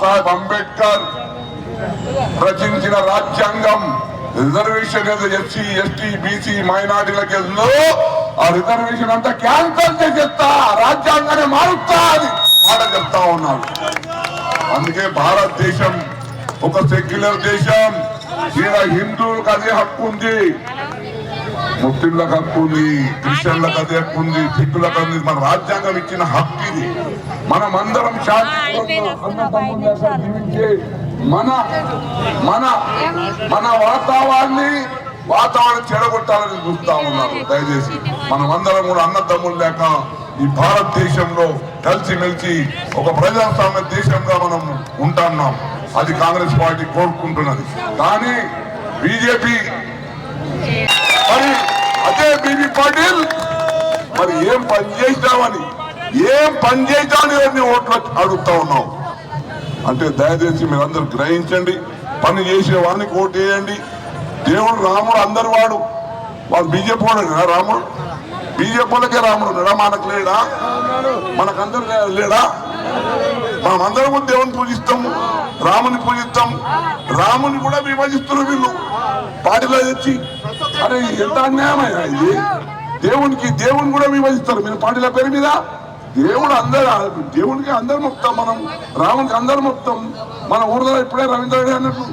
బాబాసాహెబ్ అంబేద్కర్ రచించిన రాజ్యాంగం reservation SC ST BC మైనార్టీల కేసులో ఆ రిజర్వేషన్ అంతా క్యాన్సల్ చేసేస్తా. రాజ్యాంగాన్ని మారుస్తా అని మాట చెప్తా ఉన్నారు అందుకే భారతదేశం ఒక సెక్యులర్ దేశం. ఇలా హిందువులకు అదే హక్కు ఉంది. ముస్లింలకు హక్కు ఉంది క్రిస్టియన్లకు అదే హక్కు ఉంది సిక్కులకు ఉంది. మన రాజ్యాంగం ఇచ్చిన హక్కు ఇది. మనం అందరం జీవించే మన మన మన వాతావరణాన్ని వాతావరణం చెడగొట్టాలని చూస్తా ఉన్నారు. దయచేసి మనం అందరం కూడా అన్నదమ్ములు లేక ఈ భారతదేశంలో కలిసిమెలిసి ఒక ప్రజాస్వామ్య దేశంగా మనం ఉంటున్నాం అది కాంగ్రెస్ పార్టీ కోరుకుంటున్నది. కానీ బీజేపీ అదే బీబీ పాటిల్ మరి ఏం పని చేసినావని ఏం పని చేసినావని ఎవరిని ఓట్లు అడుగుతా ఉన్నాం అంటే దయచేసి మీరందరూ గ్రహించండి. పని చేసే వాడిని ఓటు వేయండి. దేవుడు రాముడు అందరు వాడు. వాడు బీజేపీ వాడు రాముడు? బీజేపీలకే రాముడు ఉన్నాడా? మనకు లేడా? మనకందరు లేడా? మనం అందరం కూడా దేవుని పూజిస్తాము రాముని పూజిస్తాం. రాముని కూడా విభజిస్తున్నారు వీళ్ళు. పాటిలో తెచ్చి అరే ఎంత అన్యాయమయ్యా ఇది? దేవునికి దేవుని కూడా విభజిస్తారు మీరు పాటిల పేరు మీద? దేవుడు అందరు దేవునికి అందరు మొత్తం మనం రామునికి అందరు మొత్తం. మన ఊర్లో ఇప్పుడే రవీంద్ర అన్నట్టు